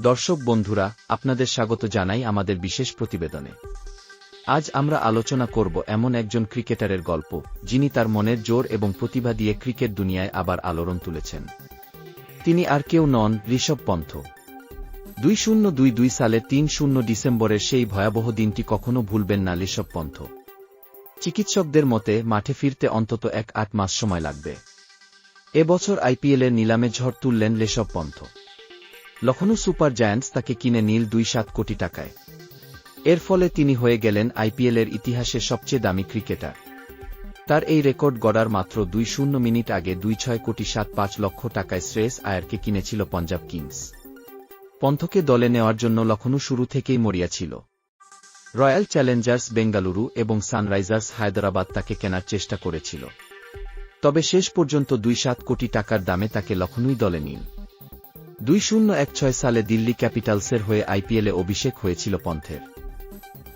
দর্শক বন্ধুরা, আপনাদের স্বাগত জানাই আমাদের বিশেষ প্রতিবেদনে। আজ আমরা আলোচনা করব এমন একজন ক্রিকেটারের গল্প, যিনি তার মনের জোর এবং প্রতিভা দিয়ে ক্রিকেট দুনিয়ায় আবার আলোড়ন তুলেছেন। তিনি আর কেউ নন ঋষভ পন্থ। দুই শূন্য দুই দুই সালে তিন শূন্য ডিসেম্বরের সেই ভয়াবহ দিনটি কখনো ভুলবেন না ঋষভ পন্থ। চিকিৎসকদের মতে, মাঠে ফিরতে অন্তত এক আট মাস সময় লাগবে। এবছর আইপিএলের নিলামে ঝড় তুললেন ঋষভ পন্থ। লখনৌ সুপার জায়ান্টস তাকে কিনে নীল দুই সাত কোটি টাকায়। এর ফলে তিনি হয়ে গেলেন আইপিএলের ইতিহাসে সবচেয়ে দামি ক্রিকেটার। তার এই রেকর্ড গড়ার মাত্র দুই শূন্য মিনিট আগে দুই ছয় কোটি সাত পাঁচ লক্ষ টাকায় শ্রেয়স আয়ারকে কিনেছিল পঞ্জাব কিংস। পন্থকে দলে নেওয়ার জন্য লখনৌ শুরু থেকেই মরিয়া ছিল। রয়্যাল চ্যালেঞ্জার্স বেঙ্গালুরু এবং সানরাইজার্স হায়দরাবাদ তাকে কেনার চেষ্টা করেছিল। তবে শেষ পর্যন্ত দুই সাত কোটি টাকার দামে তাকে লখনৌই দলে নিন দুই শূন্য এক ছয় সালে দিল্লি ক্যাপিটালসের হয়ে আইপিএলে অভিষেক হয়েছিল পন্থের।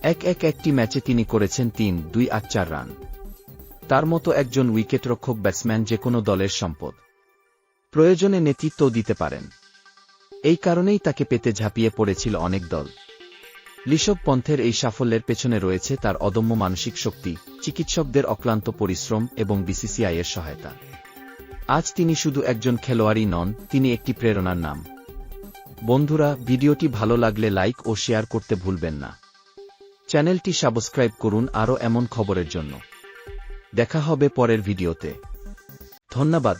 এক এক একটি ম্যাচে তিনি করেছেন তিন, দুই আট চার রান। তার মতো একজন উইকেটরক্ষক ব্যাটসম্যান যে কোনো দলের সম্পদ। প্রয়োজনে নেতৃত্ব দিতে পারেন। এই কারণেই তাকে পেতে ঝাঁপিয়ে পড়েছিল অনেক দল। ঋষভ পন্থের এই সাফল্যের পেছনে রয়েছে তার অদম্য মানসিক শক্তি, চিকিৎসকদের অক্লান্ত পরিশ্রম এবং বিসিসিআইয়ের সহায়তা। আজ তিনি শুধু একজন খেলোয়াড়ই নন, তিনি একটি প্রেরণার নাম। বন্ধুরা, ভিডিওটি ভালো লাগলে লাইক ও শেয়ার করতে ভুলবেন না। চ্যানেলটি সাবস্ক্রাইব করুন আরও এমন খবরের জন্য। দেখা হবে পরের ভিডিওতে। ধন্যবাদ।